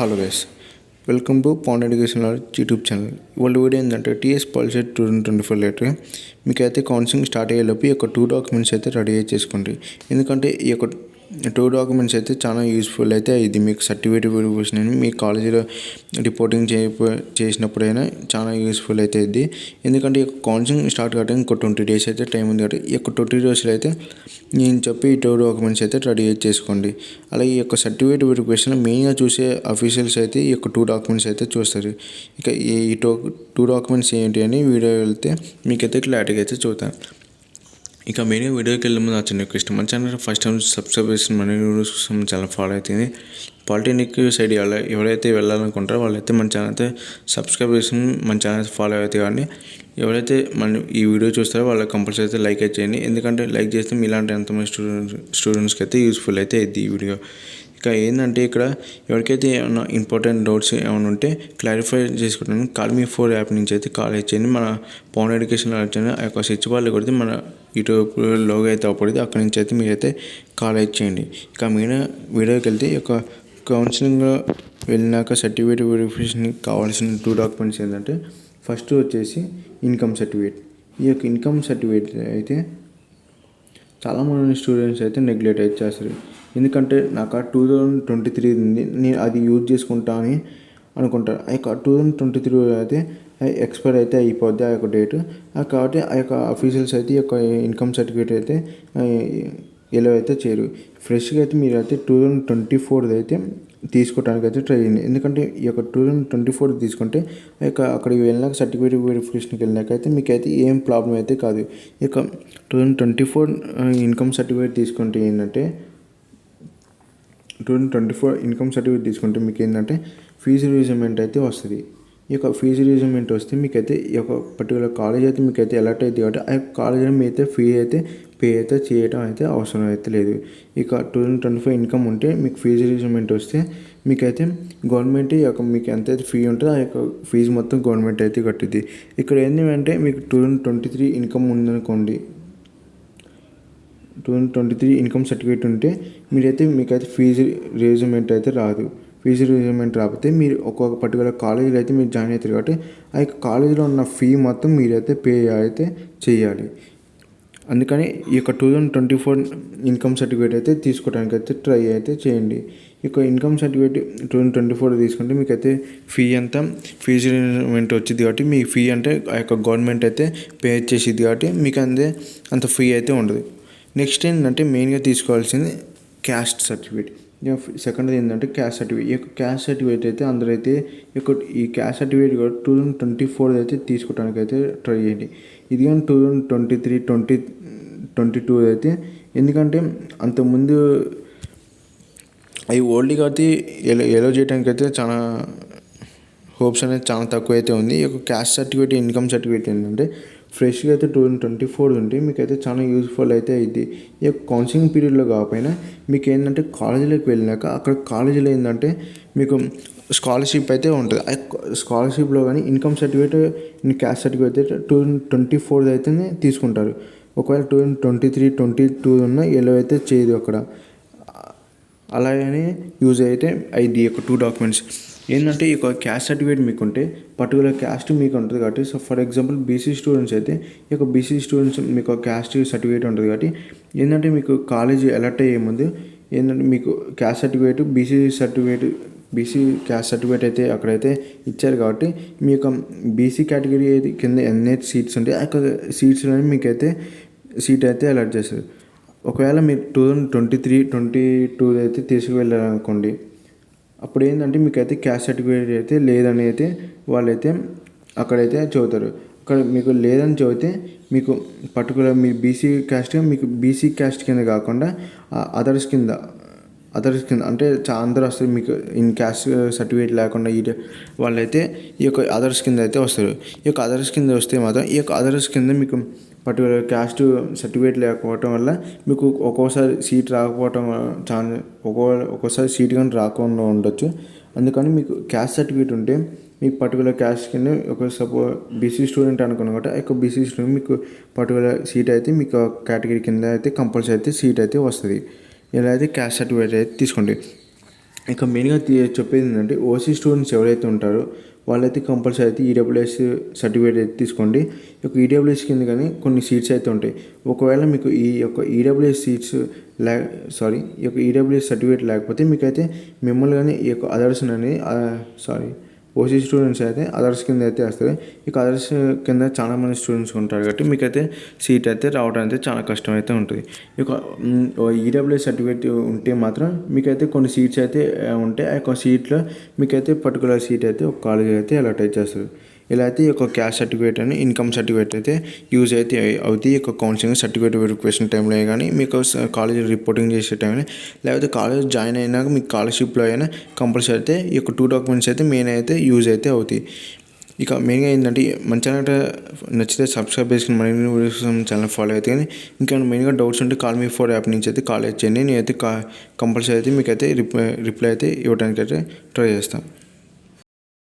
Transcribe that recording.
Hello guys welcome to Pond Education YouTube channel ఇవాళ video ఏంటంటే TS policy two thousand twenty four letter మీకు అయితే counselling start అయ్యేలోపు ఈ యొక్క టూ డాక్యుమెంట్స్ అయితే రెడీ చేసుకోండి ఎందుకంటే ఈ యొక్క టూ డాక్యుమెంట్స్ అయితే చాలా యూస్ఫుల్ అయితే ఇది మీకు సర్టిఫికేట్ వెరిఫికేషన్ అని మీ కాలేజీలో రిపోర్టింగ్ చే చేసినప్పుడైనా చాలా యూస్ఫుల్ అయితే ఇది. ఎందుకంటే ఈ కౌన్సిలింగ్ స్టార్ట్ కావడానికి ఇంకో ట్వంటీ డేస్ అయితే టైం ఉంది కాబట్టి ఈ యొక్క ట్వంటీ డేస్లో అయితే నేను చెప్పి ఈ టూ డాక్యుమెంట్స్ అయితే రెడీ చేసుకోండి. అలాగే ఈ యొక్క సర్టిఫికేట్ వెరిఫికేషన్ మెయిన్గా చూసే అఫీషియల్స్ అయితే ఈ యొక్క టూ డాక్యుమెంట్స్ అయితే చూస్తారు. ఇక ఈ టూ టూ డాక్యుమెంట్స్ ఏంటి అని వీడియో వెళ్తే మీకైతే క్లారిటీగా అయితే చూద్దాం. ఇక మెయిన్ వీడియోకి వెళ్ళే ముందు నా చిన్న రిక్వెస్ట్ మన ఛానల్ ఫస్ట్ టైం సబ్స్క్రైబ్ చేసిన మన వీడియోస్ కోసం చాలా ఫాలో అవుతుంది పాలిటెక్నిక్ సైడ్ ఎవరైతే వెళ్ళాలనుకుంటారో వాళ్ళైతే మన ఛానల్ అయితే సబ్స్క్రైబ్ చేసి మన ఛానల్ ఫాలో అవుతాయి కానీ ఎవరైతే మన ఈ వీడియో చూస్తారో వాళ్ళకి కంపల్సరీ అయితే లైక్ అయితే చేయండి. ఎందుకంటే లైక్ చేస్తే మీలాంటి ఎంతమంది స్టూడెంట్స్ స్టూడెంట్స్కి అయితే యూస్ఫుల్ అయితే ఇది ఈ వీడియో ఇక ఏంటంటే ఇక్కడ ఎవరికైతే ఏమైనా ఇంపార్టెంట్ డౌట్స్ ఏమైనా ఉంటే క్లారిఫై చేసుకుంటాను. కాల్ మీ ఫోర్ యాప్ నుంచి అయితే కాల్ చేయండి మన పౌండ్ ఎడ్యుకేషన్ వచ్చిన ఆ యొక్క స్విచ్ బాల్ కొడితే మన యూట్యూబ్ లోగో అయితే అప్పుడు అక్కడి నుంచి అయితే మీరైతే కాల్ చేయండి. ఇక మీద వీడియోకి వెళ్తే ఈ యొక్క వెళ్ళినాక సర్టిఫికేట్ వెరిఫికేషన్కి కావాల్సిన టూ డాక్యుమెంట్స్ ఏంటంటే ఫస్ట్ వచ్చేసి ఇన్కమ్ సర్టిఫికేట్ ఈ యొక్క ఇన్కమ్ సర్టిఫికేట్ అయితే చాలామంది స్టూడెంట్స్ అయితే నెగ్లెక్ట్ అయితే చేస్తారు. ఎందుకంటే నాకు ఆ టూ థౌజండ్ ట్వంటీ త్రీ ఉంది. నేను అది యూజ్ చేసుకుంటా అని అనుకుంటారు ఆ యొక్క టూ థౌజండ్ ట్వంటీ త్రీ అయితే ఎక్స్పైర్ అయితే అయిపోద్ది ఆ యొక్క డేట్ కాబట్టి ఆ యొక్క అఫీషియల్స్ అయితే ఈ యొక్క ఇన్కమ్ సర్టిఫికేట్ అయితే ఎలా అయితే చేయరు. ఫ్రెష్గా అయితే మీరు అయితే టూ థౌజండ్ ట్వంటీ ఫోర్ది అయితే తీసుకోవడానికి అయితే ట్రై చేయండి ఎందుకంటే ఈ యొక్క టూ థౌజండ్ ట్వంటీ ఫోర్ తీసుకుంటే ఆ యొక్క అక్కడికి వెళ్ళినాక సర్టిఫికేట్ వెరిఫికేషన్కి వెళ్ళినాక అయితే మీకు అయితే ఏం ప్రాబ్లం అయితే కాదు. ఈ యొక్క two thousand twenty four income certificate తీసుకుంటే ఏంటంటే two thousand twenty four income certificate తీసుకుంటే మీకు ఏంటంటే ఫీజు రీజమెంట్ అయితే వస్తుంది. ఈ యొక్క ఫీజు రీజమెంట్ వస్తే మీకైతే ఈ యొక్క పర్టికులర్ కాలేజ్ అయితే మీకైతే అలర్ట్ అవుతుంది కాబట్టి ఆ కాలేజ్ మీ అయితే ఫీ అయితే పే అయితే చేయడం అయితే అవసరం అయితే లేదు. ఇక two thousand twenty five income ఉంటే మీకు ఫీజు రీజమెంట్ వస్తే మీకైతే గవర్నమెంట్ ఈ యొక్క మీకు ఎంత అయితే ఫీ ఉంటుందో ఆ యొక్క ఫీజు మొత్తం గవర్నమెంట్ అయితే కట్టుద్ది. ఇక్కడ ఏంటంటే మీకు two thousand twenty three income ఉందనుకోండి. Two thousand twenty three income certificate ఉంటే మీరైతే మీకైతే ఫీజు రీజమెంట్ అయితే రాదు. ఫీజు రీజమెంట్ రాకపోతే మీరు ఒక్కొక్క పర్టికులర్ కాలేజీలో అయితే మీరు జాయిన్ అవుతారు కాబట్టి ఆ యొక్క కాలేజీలో ఉన్న ఫీ మొత్తం మీరైతే పే అయితే చేయాలి. అందుకని ఈ యొక్క two thousand twenty four income certificate అయితే తీసుకోవడానికి అయితే ట్రై అయితే చేయండి. ఈ యొక్క income certificate two thousand twenty four తీసుకుంటే మీకు అయితే ఫీ అంతా ఫీజు రీజమెంట్ వచ్చింది కాబట్టి మీ ఫీ అంటే ఆ యొక్క గవర్నమెంట్ అయితే పే చేసేది కాబట్టి మీకు అంతే అంత ఫీ అయితే ఉండదు. నెక్స్ట్ ఏంటంటే మెయిన్గా తీసుకోవాల్సింది క్యాస్ట్ సర్టిఫికేట్ సెకండ్ ఏంటంటే క్యాస్ట్ సర్టిఫికేట్ ఈ యొక్క క్యాస్ట్ సర్టిఫికేట్ అయితే అందరూ అయితే ఈ ఈ క్యాస్ట్ సర్టిఫికేట్ కూడా టూ థౌజండ్ ట్వంటీ ఫోర్ అయితే తీసుకోవడానికి అయితే ట్రై చేయండి. ఇది కానీ two thousand twenty three twenty twenty two అయితే ఎందుకంటే అంతకుముందు అవి ఓల్డ్ కాబట్టి ఎలో ఎలో చేయడానికి అయితే చాలా హోప్స్ అనేది చాలా తక్కువ అయితే ఉంది. ఈ యొక్క క్యాస్ట్ సర్టిఫికేట్ ఇన్కమ్ సర్టిఫికేట్ ఏంటంటే ఫ్రెష్గా అయితే టూ థౌజండ్ ట్వంటీ ఫోర్ ఉంటే మీకు అయితే చాలా యూస్ఫుల్ అయితే అయింది ఈ యొక్క కౌన్సిలింగ్ పీరియడ్లో కాకపోయినా మీకు ఏంటంటే కాలేజీలోకి వెళ్ళినాక అక్కడ కాలేజీలో ఏంటంటే మీకు స్కాలర్షిప్ అయితే ఉంటుంది. స్కాలర్షిప్లో కానీ ఇన్కమ్ సర్టిఫికేట్ క్యాస్ట్ సర్టిఫికేట్ అయితే టూ ట్వంటీ ఫోర్ అయితేనే తీసుకుంటారు. ఒకవేళ two twenty three twenty two ఉన్న ఎలో అయితే చేయదు అక్కడ. అలాగనే యూజ్ అయితే అయింది యొక్క టూ డాక్యుమెంట్స్ ఏంటంటే ఈ యొక్క క్యాస్ట్ సర్టిఫికేట్ మీకు ఉంటే పర్టికులర్ క్యాస్ట్ మీకు ఉంటుంది కాబట్టి so for example BC students అయితే ఈ యొక్క బీసీ స్టూడెంట్స్ మీకు క్యాస్ట్ సర్టిఫికేట్ ఉంటుంది కాబట్టి ఏంటంటే మీకు కాలేజ్ అలర్ట్ అయ్యే ముందు ఏంటంటే మీకు caste certificate BC certificate BC caste certificate అయితే అక్కడైతే ఇచ్చారు కాబట్టి మీ యొక్క బీసీ కేటగిరీ కింద ఎన్ని సీట్స్ ఉంటాయి ఆ యొక్క సీట్స్లోనే మీకైతే సీట్ అయితే అలర్ట్ చేస్తారు. ఒకవేళ మీరు two thousand twenty three twenty two అయితే తీసుకువెళ్ళారనుకోండి అప్పుడు ఏంటంటే మీకు అయితే క్యాస్ట్ సర్టిఫికేట్ అయితే లేదని అయితే వాళ్ళైతే అక్కడైతే చదువుతారు అక్కడ మీకు లేదని చదివితే మీకు పర్టికులర్ మీ బీసీ క్యాస్ట్ మీకు బీసీ క్యాస్ట్ కింద కాకుండా అదర్స్ కింద అదర్స్ కింద అంటే అందరూ వస్తారు. మీకు ఇన్ క్యాస్ట్ సర్టిఫికేట్ లేకుండా ఈ వాళ్ళైతే ఈ యొక్క అదర్స్ కింద అయితే వస్తారు. ఈ యొక్క అదర్స్ కింద వస్తే మాత్రం ఈ యొక్క అదర్స్ కింద మీకు పర్టికులర్ క్యాస్ట్ సర్టిఫికేట్ లేకపోవటం వల్ల మీకు ఒక్కోసారి సీట్ రాకపోవటం ఛాన్స్ ఒక్కో ఒక్కోసారి సీట్ కానీ రాకుండా ఉండొచ్చు. అందుకని మీకు క్యాస్ట్ సర్టిఫికేట్ ఉంటే మీకు పర్టికులర్ క్యాస్ట్ కింద ఒక సపో బీసీ స్టూడెంట్ అనుకున్నాం కాబట్టి ఎక్కువ బీసీ స్టూడెంట్ మీకు పర్టికులర్ సీట్ అయితే మీకు కేటగిరీ కింద అయితే కంపల్సరీ అయితే సీట్ అయితే వస్తుంది. ఇలా అయితే క్యాస్ట్ సర్టిఫికేట్ అయితే తీసుకోండి. ఇక మెయిన్గా చెప్పేది ఏంటంటే ఓసీ స్టూడెంట్స్ ఎవరైతే ఉంటారో వాళ్ళైతే కంపల్సరీ అయితే ఈడబ్ల్యూఎస్ సర్టిఫికేట్ అయితే తీసుకోండి. ఈ యొక్క ఈడబ్ల్యూఎస్ కింద కానీ కొన్ని సీట్స్ అయితే ఉంటాయి. ఒకవేళ మీకు ఈ యొక్క ఈడబ్ల్యూఎస్ సీట్స్ లే సారీ ఈ యొక్క ఈడబ్ల్యూఎస్ సర్టిఫికేట్ లేకపోతే మీకైతే మిమ్మల్ని కానీ ఈ యొక్క అదర్స్ అనేది సారీ ఓసీ స్టూడెంట్స్ అయితే అదర్స్ కింద అయితే వస్తారు. ఇక అదర్స్ కింద చాలా మంది స్టూడెంట్స్ ఉంటారు కాబట్టి మీకైతే సీట్ అయితే రావడం అయితే చాలా కష్టం అయితే ఉంటుంది. ఇక ఈడబ్ల్యూఎస్ సర్టిఫికేట్ ఉంటే మాత్రం మీకైతే కొన్ని సీట్స్ అయితే ఉంటాయి. ఆ యొక్క సీట్లో మీకైతే పర్టికులర్ సీట్ అయితే ఒక కాలేజ్ అయితే అలాట్ అయితే చేస్తారు. ఇలా అయితే ఈ యొక్క క్యాష్ సర్టిఫికేట్ అని ఇన్కమ్ సర్టిఫికేట్ అయితే యూజ్ అయితే అవుతాయి. ఈ యొక్క కౌన్సిలింగ్ సర్టిఫికేట్ వెరిఫికేషన్ టైంలో కానీ మీకు కాలేజ్ రిపోర్టింగ్ చేసే టైంలో లేకపోతే కాలేజ్ జాయిన్ అయినాక మీకు స్కాలర్షిప్లో అయినా కంపల్సరీ అయితే ఈ యొక్క టూ డాక్యుమెంట్స్ అయితే మెయిన్ అయితే యూజ్ అయితే అవుతాయి. ఇక మెయిన్గా ఏంటంటే మంచిగా నచ్చితే సబ్స్క్రైబ్ చేసుకుని మరిన్ని వీడియోస్ ఛానల్ ఫాలో అయితే కానీ ఇంకా మెయిన్గా డౌట్స్ ఉంటే కాల్ మీ ఫోర్ యాప్ నుంచి అయితే కాల్ చేయండి. నేనైతే కా కంపల్సరీ అయితే మీకు అయితే రిప్లై రిప్లై అయితే ఇవ్వడానికి అయితే ట్రై చేస్తాను.